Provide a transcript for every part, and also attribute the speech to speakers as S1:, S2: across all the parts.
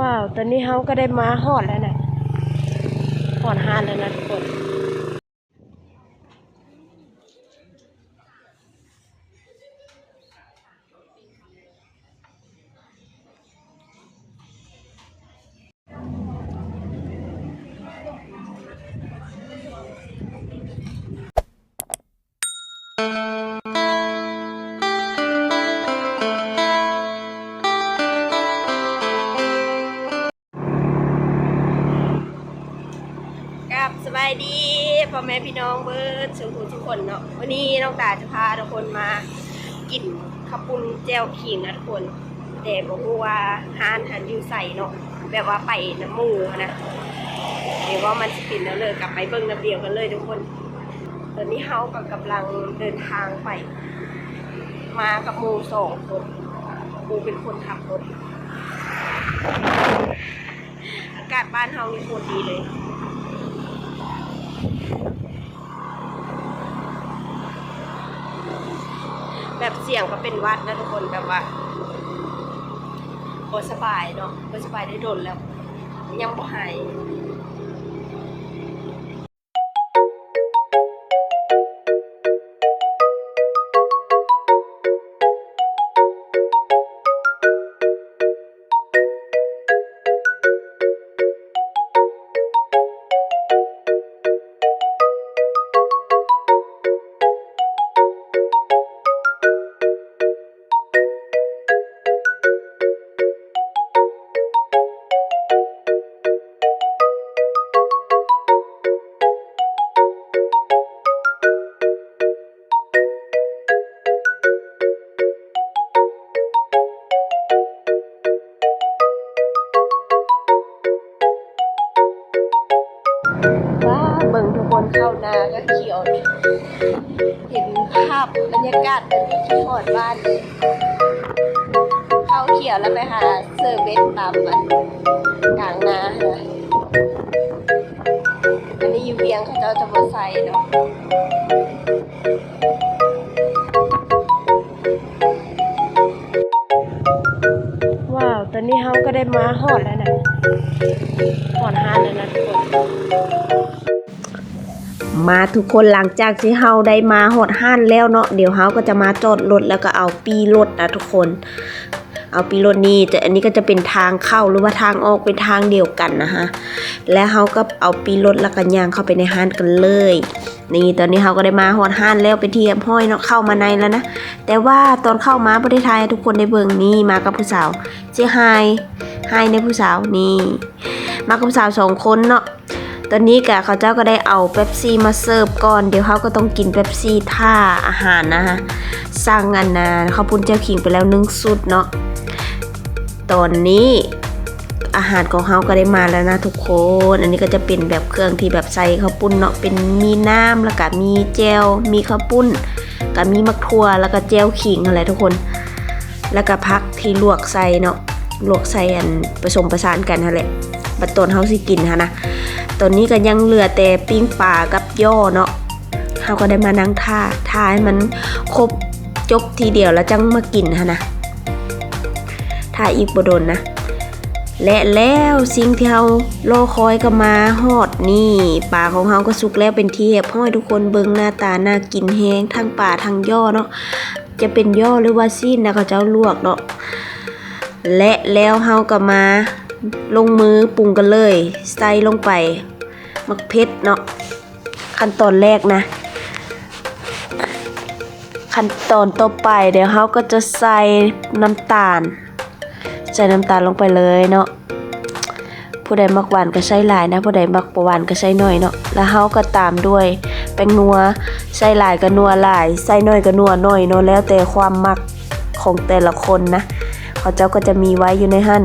S1: ว้าว ตอนนี้เฮาก็ได้มาฮอดแล้วนะฮอดฮานแล้วนะทุกคนายดีพ่อแม่พี่น้องเบิร์ดสุขุทุกคนเนาะวันนี้น้องตาจะพาทุกคนมากินข้าวปุ้นแจ่วขิงนะทุกคนแต่บอกว่าฮานหันอยู่ใส่เนาะแบบว่าไปน้ำหมูนะเดี๋ยวว่ามันจะปิดแล้วเลยกลับไปเบิ้งน้ำเดียวกันเลยทุกคน ตอนนี้เฮาก็กำลังเดินทางไป มากับหมูสองคนหมูเป็นคนขับรถอากาศบ้านเฮานี่โคตรดีเลย แบบเสียงก็เป็นวัดนะทุกคนแบบว่าโอสบายเนาะโอสบายได้โดนแล้ว ยังบ่หาย คนเข้านาก็เขียวเห็นภาพบรรยากาศเป็นที่หอดบ้าน เข้าเขียวแล้วไปหาเซอร์เวสตามมันกลางนาค่ะอันนี้อยู่เวียงเขาเจ้าจะมาใส่เนาะว้าวตอนนี้เฮาก็ได้มาฮอดแล้วนะฮอดฮานแล้วนะทุกคน มาทุกคนหลังจากที่เฮาได้มาฮอดห้านแล้วเนาะเดี๋ยวเฮาก็จะมาจอดรถแล้วก็เอาปีรถนะทุกคน เอาปีรถนี้แต่อันนี้ก็จะเป็นทางเข้าหรือว่าทางออกเป็นทางเดียวกันนะฮะและเฮาก็เอาปีรถแล้วก็ยางเข้าไปในห้านกันเลย นี่ตอนนี้เฮาก็ได้มาฮอดห้านแล้วไปนที่เรียบห้อยเนาะเข้ามาในแล้วนะแต่ว่าตอนเข้ามาประเทศไทยทุกคนได้เบิ่งนี่มากับผู้สาวเจ๊ไฮไฮในผู้สาวนี่ มากับผู้สาวสองคนเนาะ ตอนนี้กะเขาเจ้าก็ได้เอาเป๊ปซี่มาเสิร์ฟก่อน เดี๋ยวเขาก็ต้องกินเป๊ปซี่ท่าอาหารนะฮะสั่งอันนะข้าปุ้นเจ้าขิงไปแล้วนึ่งสุดเนาะตอนนี้อาหารของเขาก็ได้มาแล้วนะทุกคน อันนี้ก็จะเป็นแบบเครื่องที่แบบใส่ข้าวปุ้นเนาะ เป็นมีน้ำแล้วก็มีเจล มีข้าวปุ้นก็มีมักทั่วแล้วก็เจลขิงอะไรทุกคน แล้วก็พักที่ลวกใส่เนาะ ลวกใส่อันผสมประสานกันนั่นแหละบัดตนเฮาสิกินฮะนะ ตอนนี้ก็ยังเหลือแต่ปิ้งปลากับย่อเนาะเฮาก็ได้มานั่งท่าท่าให้มันครบจบทีเดียวแล้วจังมากินฮะนะท่าอีกบดนนะ และแล้วสิ่งที่เฮารอคอยก็มาฮอดนี่ปลาของเฮาก็สุกแล้วเป็นที่เรียบร้อยทุกคนเบิ่งหน้าตาน่ากินแฮงทั้งปลาทั้งย่อเนาะจะเป็นย่อหรือว่าซีนนะเขาเจ้าลวกเนาะและแล้วเฮาก็มา ลงมือปรุงกันเลย ใส่ลงไปมักเพชรเนาะขั้นตอนแรกนะ ขั้นตอนต่อไปเดี๋ยวเฮาก็จะใส่น้ำตาล ใส่น้ำตาลลงไปเลยเนาะผู้ใดมักหวานก็ใส่หลายนะผู้ใดมักหวานก็ใส่น้อยเนาะแล้วเฮาก็ตามด้วยแป้งนัวใส่หลายก็นัวหลายใส่น้อยก็นัวน้อยเนาะแล้วแต่ความมักของแต่ละคนนะเขาเจ้าก็จะมีไว้อยู่ในหั่น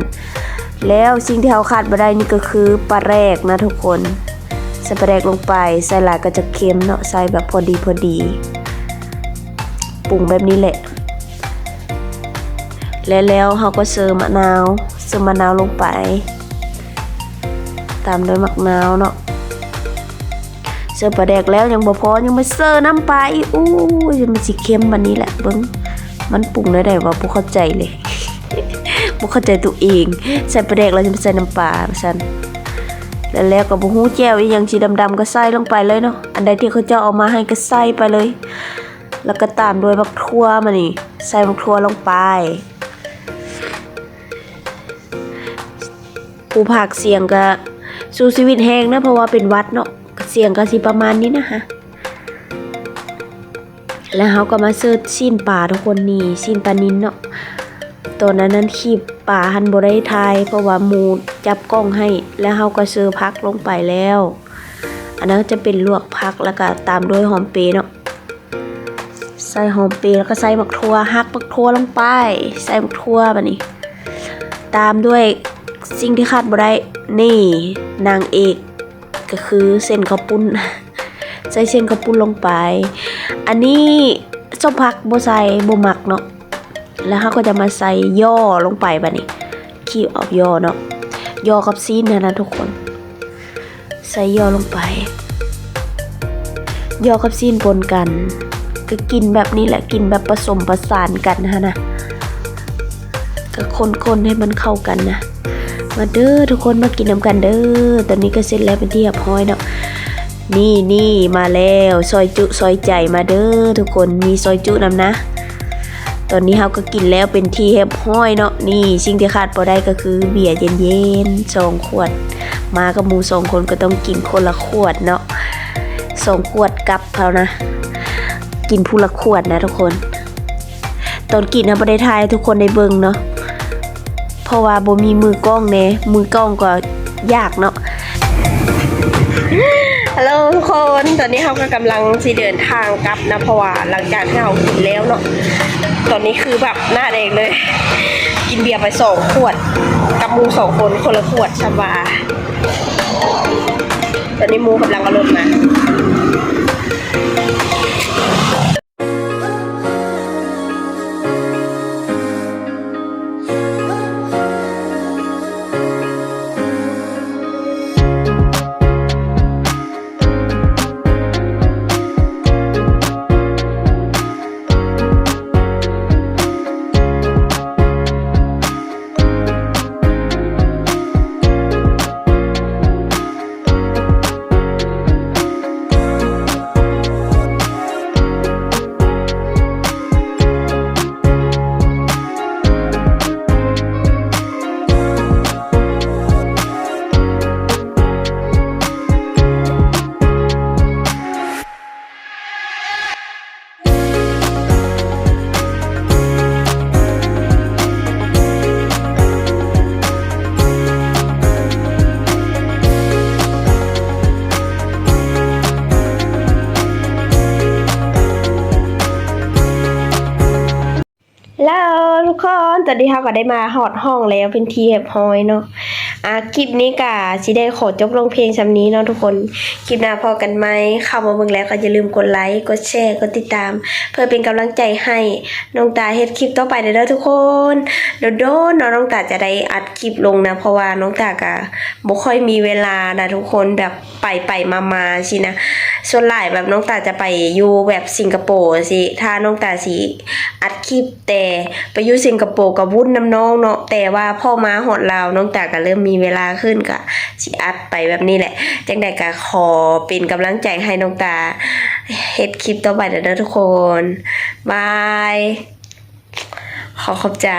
S1: แล้วสิ่งที่เราขาดไม่ได้นี่ก็คือปลาแรกนะทุกคนใส่ปลาแรกลงไปใส่หลายก็จะเค็มเนาะใส่แบบพอดีพอดีปรุงแบบนี้แหละ และแล้วเราก็เสิร์ฟมะนาวเสิร์ฟมะนาวลงไป ตามด้วยมะนาวเนาะเสิร์ฟปลาแดกแล้วยังบ่พอยังมาเสิร์ฟน้ำปลาอีกอู้ยมันสิเค็มบันนี้แหละเบิ้งมันปรุงได้ได้ว่าบ่เข้าใจเลย บ่เข้าใจตัวเอง ใส่ปลาแดกแล้วจะไปใส่น้ำปลาซั่นแล้วแล้วก็บ่ฮู้แจ่วอีหยังสีดำๆก็ใส่ลงไปเลยเนาะอันใดที่เขาเจ้าเอามาให้ก็ใส่ไปเลย แล้วก็ตามด้วยบักทั่วมานี่ ใส่บักทั่วลงไปผู้ภาคเสียงก็สู้ชีวิตแห้งนะเพราะว่าเป็นวัดเนาะเสียงก็สิประมาณนี้นะฮะแล้วเขาก็มาเสิร์ชซีนป่าทุกคนนี่ซีนปลานินเนาะ ตอนนั้นนั้นขีบป่าหันบ่ได้ทาย เพราะว่าหมูจับกล้องให้ แล้วเขาก็เสิร์ฟพักลงไปแล้ว อันนั้นจะเป็นลวกพักแล้วก็ตามด้วยหอมเปรย์เนาะใส่หอมเปรย์แล้วก็ใส่บักทั่วหักบักทั่วลงไป ใส่บักทั่วบัดนี้ ตามด้วยสิ่งที่ขาดบ่ได้นี่นางเอกก็คือเส้นข้าวปุ้น ใส่เส้นข้าวปุ้นลงไป อันนี้ส้มผักบ่ใส่บ่หมักเนาะ แล้วเขาก็จะมาใส่ย่อลงไปบัดนี้คีบเอาย่อเนาะย่อกับซีนนะนะทุกคน ใส่ย่อลงไป ย่อกับซีนปนกัน ก็กินแบบนี้แหละกินแบบผสมประสานกันนะนะก็คนๆให้มันเข้ากันนะมาเด้อทุกคนมากินน้ำกันเด้อตอนนี้ก็เสร็จแล้วเป็นที่เรียบร้อยเนาะนี่นี่มาแล้วซอยจุซอยใจมาเด้อทุกคนมีซอยจุนำนะ ตอนนี้เราก็กินแล้วเป็นที่เรียบร้อยเนาะนี่สิ่งที่ขาดบ่ได้ก็คือเบียร์เย็นๆสองขวด มากับหมูสองคนก็ต้องกินคนละขวดเนาะสองขวดกลับเขานะ กินผู้ละขวดนะทุกคน ตอนกินนะบ่ได้ทายให้ทุกคนได้เบิงเนาะเพราะว่าบ่มีมือกล้องเน่มือกล้องก็ยากเนาะ ตอนนี้เขาก็กำลังสิเดินทางกลับนะเพราะว่าหลังจากที่เรากินแล้วเนาะตอนนี้คือแบบหน้าแดงเลย กินเบียร์ไปสองขวดกับมูสองคนคนละขวดชบาตอนนี้มูกำลังกระโดดมา แล้วทุกคนตอนนี้เราก็ได้มาหอดห้องแล้วเป็นทีเฮบฮอยเนาะ อะคลิปนี้กะสิได้ขอจบลงเพลงซำนี้เนาะทุกคน คลิปหน้าพอกันไหมเข้ามาเบิ่งแล้วก็อย่าลืมกดไลค์ กดแชร์ กดติดตาม เพื่อเป็นกำลังใจให้น้องตาเฮ็ดคลิปต่อไปเด้อทุกคนโดดเนาะน้องตาจะได้อัดคลิปลงนะ เพราะว่าน้องตากะบ่ค่อยมีเวลานะทุกคนแบบไปไปมามาสินะ ส่วนหลายแบบน้องตาจะไปอยู่แบบสิงคโปร์สิถ้าน้องตาสิอัดคลิปแต่ไปอยู่สิงคโปร์กับวุ่นน้ำน้องเนาะแต่ว่าพ่อมาหอดลาวน้องตาก็เริ่มมีเวลาขึ้นก็สิอัดไปแบบนี้แหละ จังใดก็ขอเป็นกำลังใจให้น้องตาเฮ็ดคลิปต่อไปเด้อทุกคนบายขอขอบใจ